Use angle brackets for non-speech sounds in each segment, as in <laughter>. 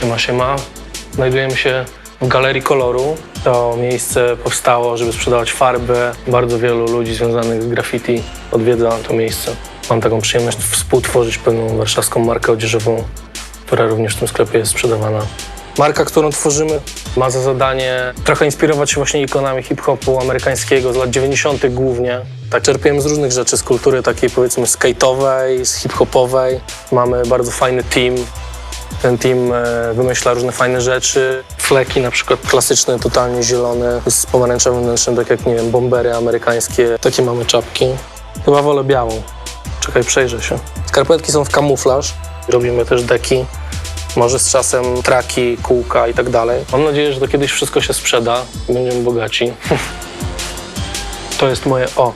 Siema, siema. Znajdujemy się w Galerii Koloru. To miejsce powstało, żeby sprzedawać farby. Bardzo wielu ludzi związanych z graffiti odwiedza to miejsce. Mam taką przyjemność współtworzyć pewną warszawską markę odzieżową, która również w tym sklepie jest sprzedawana. Marka, którą tworzymy, ma za zadanie trochę inspirować się właśnie ikonami hip-hopu amerykańskiego z lat 90. głównie. Tak czerpiemy z różnych rzeczy, z kultury takiej powiedzmy skate'owej, z hip-hopowej. Mamy bardzo fajny team, ten team e, wymyśla różne fajne rzeczy. Fleki na przykład klasyczne, totalnie zielone, z pomarańczowym wnętrzem, tak jak, nie wiem, bombery amerykańskie. Takie mamy czapki. Chyba wolę białą. Czekaj, przejrzę się. Skarpetki są w kamuflaż. Robimy też deki. Może z czasem traki, kółka i tak dalej. Mam nadzieję, że to kiedyś wszystko się sprzeda i będziemy bogaci. <laughs> to jest moje o.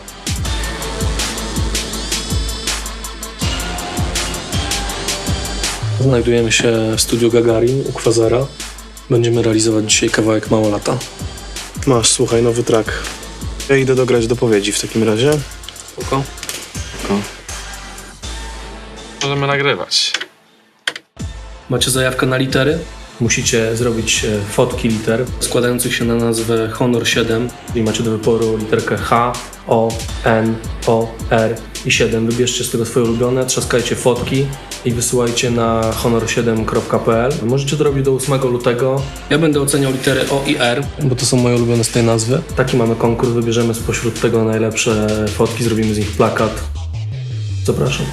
Znajdujemy się w studiu Gagarin u Kwazara. Będziemy realizować dzisiaj kawałek Mało lata. Masz, słuchaj, nowy track. Ja idę dograć dopowiedzi w takim razie. Spoko? Możemy nagrywać. Macie zajawkę na litery? Musicie zrobić e, fotki liter składających się na nazwę Honor 7 i macie do wyboru literkę H, O, N, O, R i 7. Wybierzcie z tego swoje ulubione, trzaskajcie fotki i wysyłajcie na honor7.pl. Możecie to robić do 8 lutego. Ja będę oceniał litery O i R, bo to są moje ulubione z tej nazwy. Taki mamy konkurs, wybierzemy spośród tego najlepsze fotki, zrobimy z nich plakat. Zapraszam.